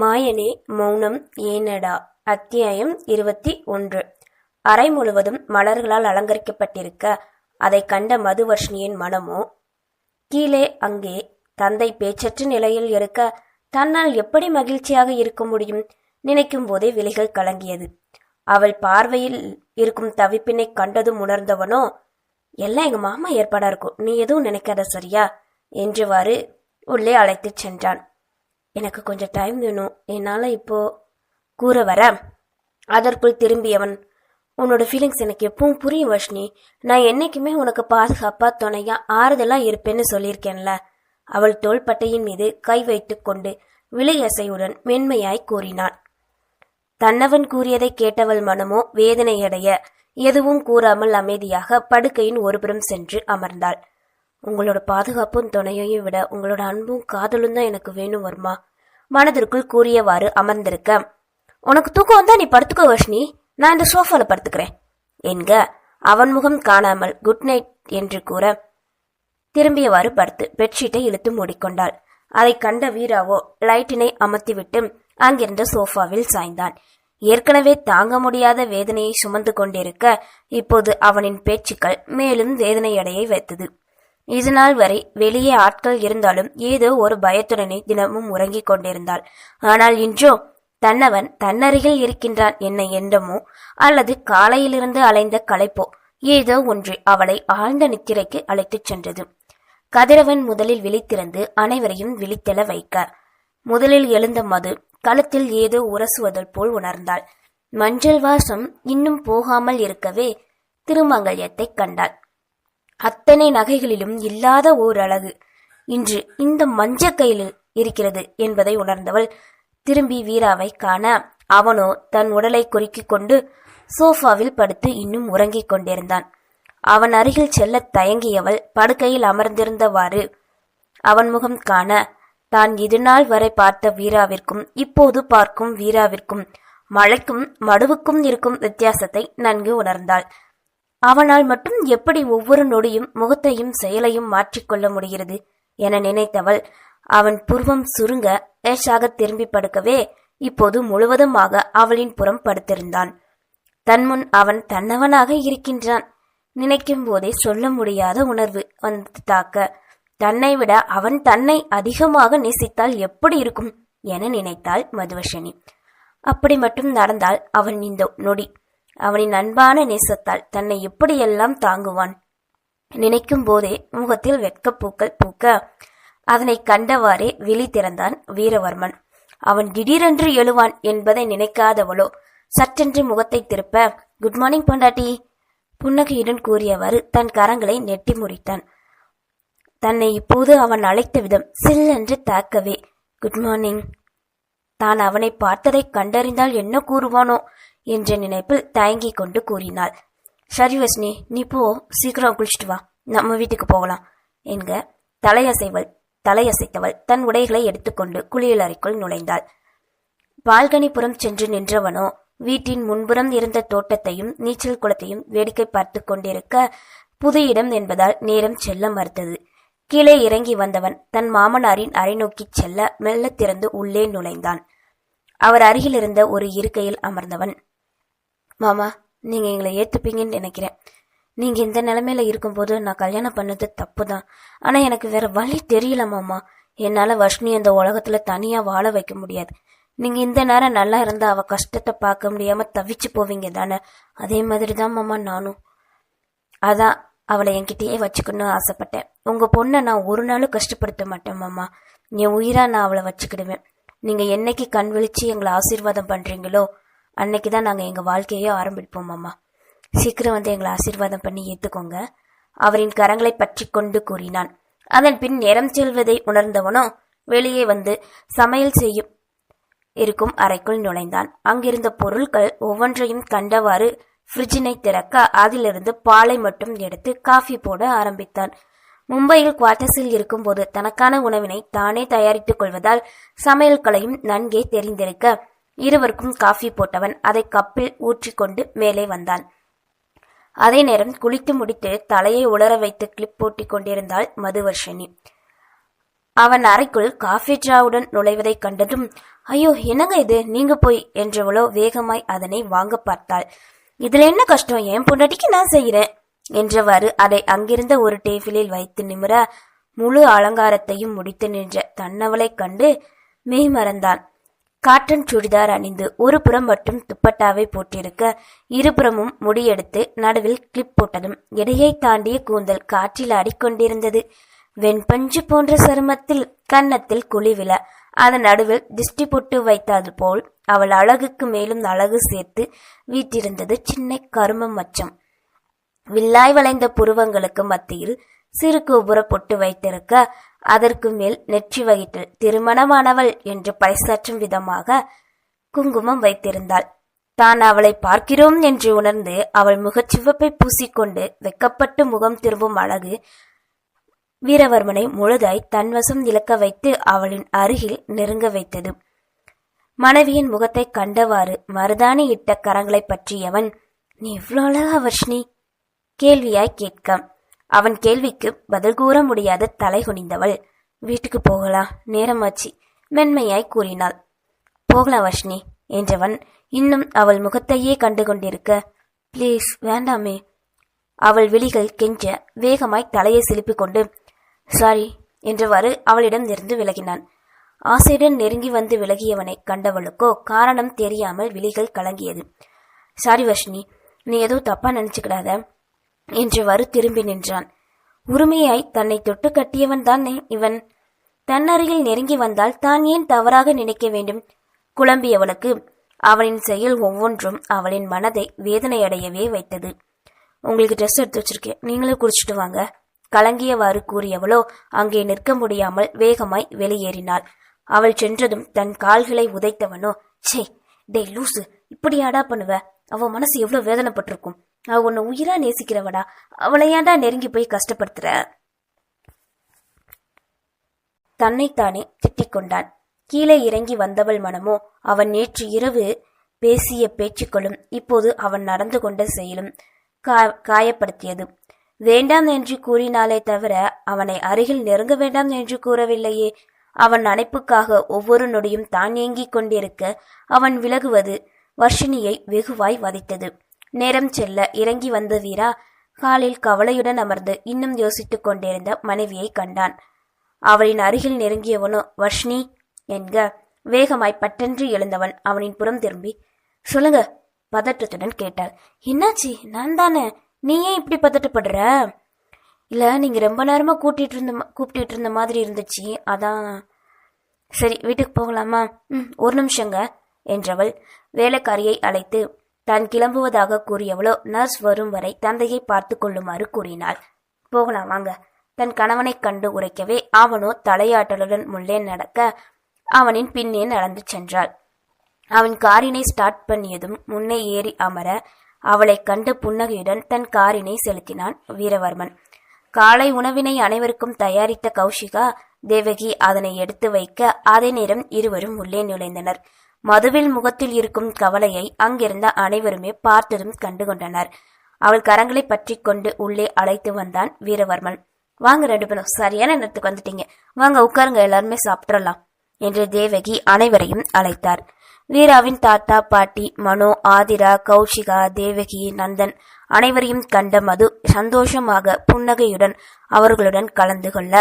மாயனே மௌனம் ஏனடா? அத்தியாயம் இருபத்தி ஒன்று. அறை முழுவதும் மலர்களால் அலங்கரிக்கப்பட்டிருக்க அதை கண்ட மதுவர்ஷினியின் மனமோ? கீழே அங்கே தந்தை பேச்சற்ற நிலையில் இருக்க தன்னால் எப்படி மகிழ்ச்சியாக இருக்க முடியும்? நினைக்கும் போதே விலைகள் கலங்கியது. அவள் பார்வையில் இருக்கும் தவிப்பினை கண்டதும் உணர்ந்தவனோ எல்லாம் எங்க மாமா ஏற்பாடா இருக்கும். நீ எதுவும் நினைக்காத சரியா? என்றுவாறு உள்ளே அழைத்துச் சென்றான். எனக்கு கொஞ்சம் டைம் வேணும். என்னால் இப்போ கூற வர. அதற்குள் திரும்பியவன் உன்னோட ஃபீலிங்ஸ் எனக்கு எப்பவும் புரியும் வர்ஷினி. நான் என்னைக்குமே உனக்கு பாதுகாப்பா துணையா ஆறுதலா இருப்பேன்னு சொல்லியிருக்கேன்ல. அவள் தோள்பட்டையின் மீது கை வைத்து கொண்டு விலையசையுடன் மென்மையாய் கூறினான் தன்னவன் கூறியதை கேட்டவள் மனமோ வேதனையடைய. எதுவும் கூறாமல் அமைதியாக படுக்கையின் ஒருபுறம் சென்று அமர்ந்தாள். உங்களோட பாதுகாப்பும் துணையையும் விட உங்களோட அன்பும் காதலும் தான் எனக்கு வேணும் வருமா. மனதிற்குள் கூறியவாறு அமர்ந்திருக்க உனக்கு தூக்கம் வந்தா நீ படுத்துக்கோ வர்ஷினி நான் இந்த சோஃபால படுத்துக்கிறேன். என்க அவன் முகம் காணாமல் குட் நைட் என்று கூற திரும்பியவாறு படுத்து பெட்ஷீட்டை இழுத்து மூடிக்கொண்டாள். அதை கண்ட வீராவோ லைட்டினை அமர்த்திவிட்டு அங்கிருந்த சோஃபாவில் சாய்ந்தான். ஏற்கனவே தாங்க முடியாத வேதனையை சுமந்து கொண்டிருக்க இப்போது அவனின் பேச்சுக்கள் மேலும் வேதனையடைய வைத்தது. இதுநாள் வரை வெளியே ஆட்கள் இருந்தாலும் ஏதோ ஒரு பயத்துடனே தினமும் உறங்கிக் கொண்டிருந்தாள். ஆனால் இன்றோ தன்னவன் தன்னருகில் இருக்கின்றான் என்ன எண்ணமோ அல்லது காலையிலிருந்து அலைந்த களைப்போ ஏதோ ஒன்று அவளை ஆழ்ந்த நித்திரைக்கு அழைத்துச் சென்றது. கதிரவன் முதலில் விழித்திருந்து அனைவரையும் விழித்தெழ வைக்க. முதலில் எழுந்த மது கழுத்தில் ஏதோ உரசுவதல் போல் உணர்ந்தாள். மஞ்சள் வாசம் இன்னும் போகாமல் இருக்கவே திருமங்கல்யத்தை கண்டாள். அத்தனை நகைகளிலும் இல்லாத ஓர் அழகு இன்று இந்த மஞ்ச கையில் இருக்கிறது என்பதை உணர்ந்தவள் திரும்பி வீராவை காண அவனோ தன் உடலை குறுக்கிக் கொண்டு சோஃபாவில் படுத்து இன்னும் உறங்கிக் கொண்டிருந்தான். அவன் அருகில் செல்ல தயங்கியவள் படுக்கையில் அமர்ந்திருந்தவாறு அவன் முகம் காண தான் இதுநாள் வரை பார்த்த வீராவிற்கும் இப்போது பார்க்கும் வீராவிற்கும் மழைக்கும் மடுவுக்கும் இருக்கும் வித்தியாசத்தை நன்கு உணர்ந்தாள். அவனால் மட்டும் எப்படி ஒவ்வொரு நொடியும் முகத்தையும் செயலையும் மாற்றிக்கொள்ள முடிகிறது என நினைத்தவள் அவன் புருவம் சுருங்க லேசாக திரும்பி படுக்கவே இப்போது முழுவதுமாக அவளின் புறம் படுத்திருந்தான். தன்முன் அவன் தன்னவனாக இருக்கின்றான். நினைக்கும் போதே சொல்ல முடியாத உணர்வு வந்து தாக்க தன்னை விட அவன் தன்னை அதிகமாக நேசித்தால் எப்படி இருக்கும் என நினைத்தாள் மதுவஷனி அப்படி மட்டும் நடந்தால் அவன் இந்த நொடி அவனின் அன்பான நேசத்தால் தன்னை எப்படியெல்லாம் தாங்குவான்? நினைக்கும் போதே முகத்தில் வெட்கப்பூக்கள் பூக்க அதனை கண்டவாறே விழி திறந்தான் வீரவர்மன். அவன் திடீரென்று எழுவான் என்பதை நினைக்காதவளோ சற்றென்று முகத்தை திருப்ப குட் மார்னிங் பொண்டாட்டி. புன்னகையுடன் கூறியவாறு தன் கரங்களை நெட்டி முறித்தான். தன்னை இப்போது அவன் அழைத்த விதம் சில்லென்று தாக்கவே குட் மார்னிங் தான் அவனை பார்த்ததை கண்டறிந்தால் என்ன கூறுவானோ என்ற நினைப்பில் தயங்கிக் கொண்டு கூறினாள். சரி வஸ்னி நீ போ. சீக்கிரம் குளிச்சுட்டு வா. நம்ம வீட்டுக்கு போகலாம். என்க தலையசைவள் தலையசைத்தவள் தன் உடைகளை எடுத்துக்கொண்டு குளியல் அறைக்குள் நுழைந்தாள். பால்கனிபுரம் சென்று நின்றவனோ வீட்டின் முன்புறம் இருந்த தோட்டத்தையும் நீச்சல் குளத்தையும் வேடிக்கை பார்த்து கொண்டிருக்க புது இடம் என்பதால் நேரம் செல்ல மறுத்தது. கீழே இறங்கி வந்தவன் தன் மாமனாரின் அறை நோக்கிச் செல்ல மெல்ல திறந்து உள்ளே நுழைந்தான். அவர் அருகிலிருந்த ஒரு இருக்கையில் அமர்ந்தவன் மாமா நீங்கள் எங்களை ஏற்றுப்பீங்கன்னு நினைக்கிறேன். நீங்கள் இந்த நிலமையில இருக்கும்போது நான் கல்யாணம் பண்ணது தப்பு தான் ஆனால் எனக்கு வேற வழி தெரியல மாமா. என்னால் வர்ஷினி அந்த உலகத்தில் தனியாக வாழ வைக்க முடியாது. நீங்கள் இந்த நேரம் நல்லா இருந்தால் அவள் கஷ்டத்தை பார்க்க முடியாமல் தவிச்சு போவீங்க தானே. அதே மாதிரி தான் மாமா நானும். அதான் அவளை என்கிட்டயே வச்சுக்கணும்னு ஆசைப்பட்டேன். உங்கள் பொண்ணை நான் ஒரு நாளும் கஷ்டப்படுத்த மாட்டேன் மாமா. என் உயிராக நான் அவளை வச்சுக்கிடுவேன். நீங்கள் என்னைக்கு கண் விழிச்சு எங்களை ஆசீர்வாதம் பண்ணுறீங்களோ அன்னைக்கு தான் நாங்கள் எங்கள் வாழ்க்கையே ஆரம்பிப்போம் அம்மா சீக்கிரம் வந்து எங்களை ஆசீர்வாதம் பண்ணி ஏற்றுக்கோங்க அவரின் கரங்களை பற்றி கொண்டு கூறினான். அதன் பின் நேரம் செல்வதை உணர்ந்தவனோ வெளியே வந்து சமையல் செய்யும் இருக்கும் அறைக்குள் நுழைந்தான். அங்கிருந்த பொருட்கள் ஒவ்வொன்றையும் கண்டவாறு ஃப்ரிட்ஜினை திறக்க அதிலிருந்து பாலை மட்டும் எடுத்து காஃபி போட ஆரம்பித்தான். மும்பையில் குவார்ட்டர்ஸில் இருக்கும்போது தனக்கான உணவினை தானே தயாரித்துக் கொள்வதால் சமையல்களையும் நன்கே தெரிந்திருக்க இருவருக்கும் காஃபி போட்டவன் அதை கப்பில் ஊற்றிக்கொண்டு மேலே வந்தான். அதே நேரம் குளித்து முடித்து தலையை உலர வைத்து கிளிப் போட்டிக் கொண்டிருந்தாள் மதுவர்ஷினி. அவன் அறைக்குள் காஃபி டிராவுடன் நுழைவதைக் கண்டதும் ஐயோ என்னங்க இது? நீங்க போய் என்றவளோ வேகமாய் அதனை வாங்க பார்த்தாள். இதுல என்ன கஷ்டம்? என் பொண்டாட்டிக்கு நான் செய்யறேன் என்றவாறு அதை அங்கிருந்த ஒரு டேபிளில் வைத்து நிமிர முழு அலங்காரத்தையும் முடித்து நின்ற தன்னவளைக் கண்டு மெய் மறந்தான். காட்டன் சுடிதார் அணிந்து ஒரு புறம் மட்டும் துப்பட்டாவை போட்டிருக்க இருபுறமும் முடியெடுத்து நடுவில் கிளிப் போட்டதும் எடையை தாண்டிய கூந்தல் காற்றில் ஆடிக்கொண்டிருந்தது. வெண்பஞ்சு போன்ற சருமத்தில் கன்னத்தில் குழிவிழ அதன் நடுவில் திஷ்டி பொட்டு வைத்தது போல் அவள் அழகுக்கு மேலும் அழகு சேர்த்து வீட்டிருந்தது சின்ன கரும மச்சம். வில்லாய் வளைந்த புருவங்களுக்கு மத்தியில் சிறு கோபுர பொட்டு வைத்திருக்க அதற்கு மேல் நெற்றி வயிற்றில் திருமணமானவள் என்று பறைசாற்றும் விதமாக குங்குமம் வைத்திருந்தாள். தான் அவளை பார்க்கிறோம் என்று உணர்ந்து அவள் முகச்சிவப்பை பூசிக்கொண்டு வெக்கப்பட்டு முகம் திரும்பும் அழகு வீரவர்மனை முழுதாய் தன்வசம் இழக்க வைத்து அவளின் அருகில் நெருங்க வைத்தது. மனைவியின் முகத்தை கண்டவாறு மருதாணி இட்ட கரங்களை பற்றியவன் நீ இவ்வளோ அழகா வர்ஷினி? கேள்வியாய் கேட்க அவன் கேள்விக்கு பதில் கூற முடியாத தலை குனிந்தவள். வீட்டுக்கு போகலாம் நேரமாச்சு மென்மையாய் கூறினாள். போகலாம் வர்ஷினி என்றவன் இன்னும் அவள் முகத்தையே கண்டு கொண்டிருக்க ப்ளீஸ் வேண்டாமே. அவள் விழிகள் கெஞ்ச வேகமாய் தலையை சிலுப்பிக் கொண்டு சாரி என்றவாறு அவளிடம் இருந்து விலகினான். ஆசையுடன் நெருங்கி வந்து விலகியவனை கண்டவளுக்கோ காரணம் தெரியாமல் விழிகள் கலங்கியது. சாரி வர்ஷினி நீ எதுவும் தப்பா நினைச்சுக்கிடாத. என்றவாறு திரும்பி நின்றான். உரிமையாய் தன்னை தொட்டு கட்டியவன் தானே இவன். தன்னருகில் நெருங்கி வந்தால் தான் ஏன் தவறாக நினைக்க வேண்டும்? குழம்பியவளுக்கு அவனின் செயல் ஒவ்வொன்றும் அவளின் மனதை வேதனையடையவே வைத்தது. உங்களுக்கு ட்ரெஸ் எடுத்து வச்சிருக்கேன். நீங்களே குடிச்சிட்டு வாங்க. கலங்கியவாறு கூறியவளோ அங்கே நிற்க முடியாமல் வேகமாய் வெளியேறினாள். அவள் சென்றதும் தன் கால்களை உதைத்தவனோ சே டேய் லூசு இப்படியாடா பண்ணுவ? அவ மனசு எவ்வளவு வேதனைப்பட்டிருக்கும். அவ உன்னை உயிரா நேசிக்கிறவடா. அவளை ஏன்டா நெருங்கி போய் கஷ்டப்படுத்துற? தன்னைத்தானே திட்டிக் கொண்டான். கீழே இறங்கி வந்தவள் மனமோ அவன் நேற்று இரவு பேசிய பேச்சுக்களும் இப்போது அவன் நடந்து கொண்ட செயலும் கா- காயப்படுத்தியது. வேண்டாம் என்று கூறினாலே தவிர அவனை அருகில் நெருங்க வேண்டாம் என்று கூறவில்லையே. அவன் அணைப்புக்காக ஒவ்வொரு நொடியும் தான் ஏங்கிக் கொண்டிருக்க அவன் விலகுவது வர்ஷினியை வெகுவாய் வதைத்தது. நேரம் செல்ல இறங்கி வந்த வீரா? காலில் கவலையுடன் அமர்ந்து இன்னும் யோசித்துக் கொண்டிருந்த மனைவியை கண்டான். அவளின் அருகில் நெருங்கியவனோ வர்ஷினி? என்க. வேகமாய் பட்டென்று எழுந்தவன் அவனின் புறம் திரும்பி சொல்லுங்க பதற்றத்துடன் கேட்டாள். என்னாச்சி? நான் தானே? நீ ஏன் இப்படி பதட்டப்படுற? இல்ல நீங்க ரொம்ப நேரமா கூட்டிட்டு இருந்த கூப்பிட்டு இருந்த மாதிரி இருந்துச்சு அதான். சரி வீட்டுக்கு போகலாமா? ம் ஒரு நிமிஷங்க. என்றவள் வேலைக்காரியை அழைத்து தான் கிளம்புவதாக கூறியவளோ நர்ஸ் வரும் வரை தந்தையை பார்த்து கொள்ளுமாறு கூறினாள். போகலாம் வாங்க தன் கணவனைக் கண்டு உரைக்கவே அவனோ தலையாட்டலுடன் முள்ளே நடக்க அவனின் பின்னே நடந்து சென்றாள். அவன் காரினை ஸ்டார்ட் பண்ணியதும் முன்னே ஏறி அமர அவளைக் கண்டு புன்னகையுடன் தன் காரினை செலுத்தினான் வீரவர்மன். காலை உணவினை அனைவருக்கும் தயாரித்த கௌஷிகா தேவகி அதனை எடுத்து வைக்க அதே நேரம் இருவரும் உள்ளே நுழைந்தனர். மதுவில் முகத்தில் இருக்கும் கவலையை அங்கிருந்த அனைவருமே பார்த்ததும் கண்டுகொண்டனர். அவள் கரங்களை பற்றி கொண்டு உள்ளே அழைத்து வந்தான் வீரவர்மன். வாங்க ரெண்டு பேரும் சரியான நேரத்துக்கு வந்துட்டீங்க. வாங்க உட்காருங்க எல்லாருமே சாப்பிட்றலாம் என்று தேவகி அனைவரையும் அழைத்தார். வீராவின் தாத்தா பாட்டி மனோ ஆதிரா கௌஷிகா தேவகி நந்தன் அனைவரையும் கண்ட மது சந்தோஷமாக புன்னகையுடன் அவர்களுடன் கலந்து கொள்ள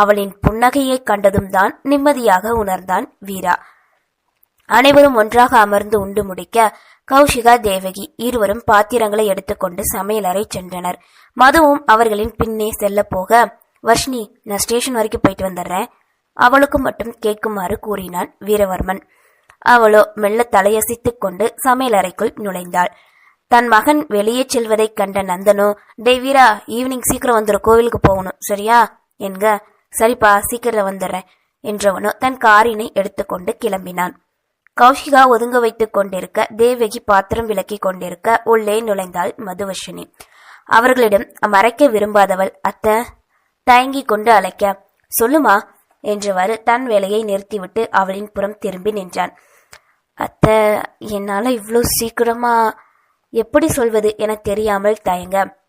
அவளின் புன்னகையை கண்டதும் தான் நிம்மதியாக உணர்ந்தான் வீரா. அனைவரும் ஒன்றாக அமர்ந்து உண்டு முடிக்க கௌஷிகா தேவகி இருவரும் பாத்திரங்களை எடுத்துக்கொண்டு சமையலறை சென்றனர். மதுவும் அவர்களின் பின்னே செல்ல போக வர்ஷினி நான் ஸ்டேஷன் வரைக்கும் போயிட்டு வந்துடுறேன். அவளுக்கு மட்டும் கேட்குமாறு கூறினான் வீரவர்மன். அவளோ மெல்ல தலையசைத்துக் கொண்டு சமையலறைக்குள் நுழைந்தாள். தன் மகன் வெளியே செல்வதைக் கண்ட நந்தனோ டே வீரா ஈவினிங் சீக்கிரம் வந்துரு கோவிலுக்கு போகணும் சரியா? என்க. சரிப்பா சீக்கிரம் வந்துடுறேன் என்றவனோ தன் காரினை எடுத்துக்கொண்டு கிளம்பினான். கௌஷிகா ஒதுங்க வைத்துக் கொண்டிருக்க தேவகி பாத்திரம் விலக்கிக் கொண்டிருக்க உள்ளே நுழைந்தாள் மதுவர்ஷினி. அவர்களிடம் மறைக்க விரும்பாதவள் அத்தை தயங்கிக் கொண்டு அழைக்க. சொல்லுமா? என்றவாறு தன் வேலையை நிறுத்திவிட்டு அவளின் புறம் திரும்பி நின்றான். அத்தை என்னால இவ்வளோ சீக்கிரமா எப்படி சொல்வது என தெரியாமல் தயங்க.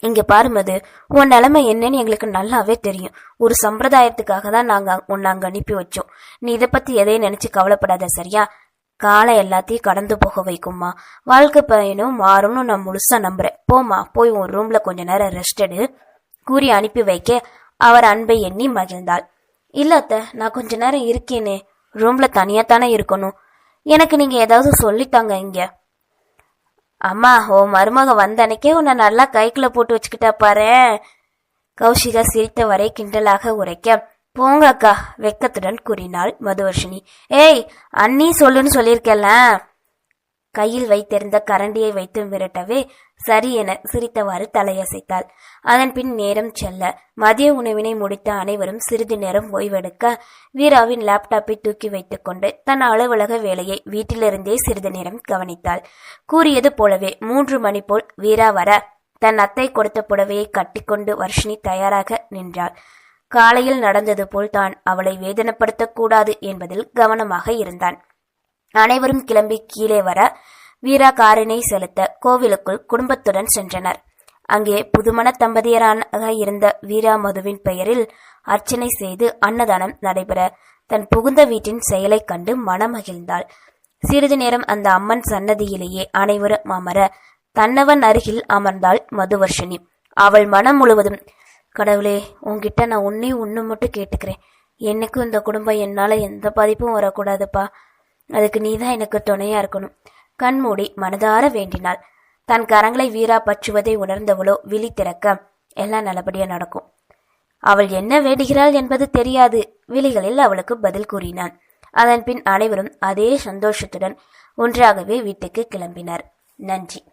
இங்க பாருமது உன் நிலைமை என்னன்னு எங்களுக்கு நல்லாவே தெரியும். ஒரு சம்பிரதாயத்துக்காக தான் நாங்க உன்னை அங்க அனுப்பி வச்சோம். நீ இதை பத்தி எதையும் நினைச்சு கவலைப்படாத சரியா? காலம் எல்லாத்தையும் கடந்து போக வைக்கும்மா. வாழ்க்கை பயனும் மாறும்னு நான் முழுசா நம்புறேன். போம்மா போய் உன் ரூம்ல கொஞ்ச நேரம் ரெஸ்ட் எடு. கூறி அனுப்பி வைக்க அவர் அன்பை எண்ணி மகிழ்ந்தாள். இல்ல அத்தை நான் கொஞ்ச நேரம் இருக்கேனே. ரூம்ல தனியா தானே இருக்கணும். எனக்கு நீங்க ஏதாவது சொல்லித்தாங்க இங்க. அம்மா ஓ மருமக வந்த அன்னைக்கே உன்னை நல்லா கைக்குள்ள போட்டு வச்சுக்கிட்டா பாரு. கௌஷிகா சிரித்த வரை கிண்டலாக உரைக்க போங்க அக்கா வெக்கத்துடன் கூறினாள் மதுவர்ஷினி. ஏய் அண்ணி சொல்லுன்னு சொல்லியிருக்கல கையில் வைத்திருந்த கரண்டியை வைத்து மிரட்டவே சரி என சிரித்தவாறு தலையசைத்தாள். அதன் பின் நேரம் செல்ல மதிய உணவினை முடித்த அனைவரும் சிறிது நேரம் ஓய்வெடுக்க வீராவின் லேப்டாப்பை தூக்கி வைத்துக்கொண்டு தன் அலுவலக வேலையை வீட்டிலிருந்தே சிறிது நேரம் கவனித்தாள். கூறியது போலவே மூன்று மணி போல் வீரா வர தன் அத்தை கொடுத்த புடவையை கட்டிக்கொண்டு வர்ஷினி தயாராக நின்றாள். காலையில் நடந்தது போல் தான் அவளை வேதனைப்படுத்தக்கூடாது என்பதில் கவனமாக இருந்தான். அனைவரும் கிளம்பி கீழே வர வீரா காரினை செலுத்த கோவிலுக்குள் குடும்பத்துடன் சென்றனர். அங்கே புதுமண தம்பதியராக இருந்த வீரா மதுவின் பெயரில் அர்ச்சனை செய்து அன்னதானம் நடைபெற தன் புகுந்த வீட்டின் செயலைக் கண்டு மனமகிழ்ந்தாள். சிறிது நேரம் அந்த அம்மன் சன்னதியிலேயே அனைவரும் அமர தன்னவன் அருகில் அமர்ந்தாள் மதுவர்ஷினி. அவள் மனம் முழுவதும் கடவுளே உன்கிட்ட நான் உன்னே ஒன்று மட்டும் கேட்டுக்கிறேன். என்னைக்கும் இந்த குடும்பம் என்னால் எந்த பாதிப்பும் வரக்கூடாதுப்பா. அதுக்கு நீதான் எனக்கு துணையா இருக்கணும். கண்மூடி மனதார வேண்டினாள். தன் கரங்களை வீரா பற்றுவதை உணர்ந்தவளோ விழி திறக்க எல்லாம் நல்லபடியா நடக்கும். அவள் என்ன வேண்டுகிறாள் என்பது தெரியாது. விழிகளில் அவளுக்கு பதில் கூறினான். அதன் பின் அனைவரும் அதே சந்தோஷத்துடன் ஒன்றாகவே வீட்டுக்கு கிளம்பினர். நன்றி.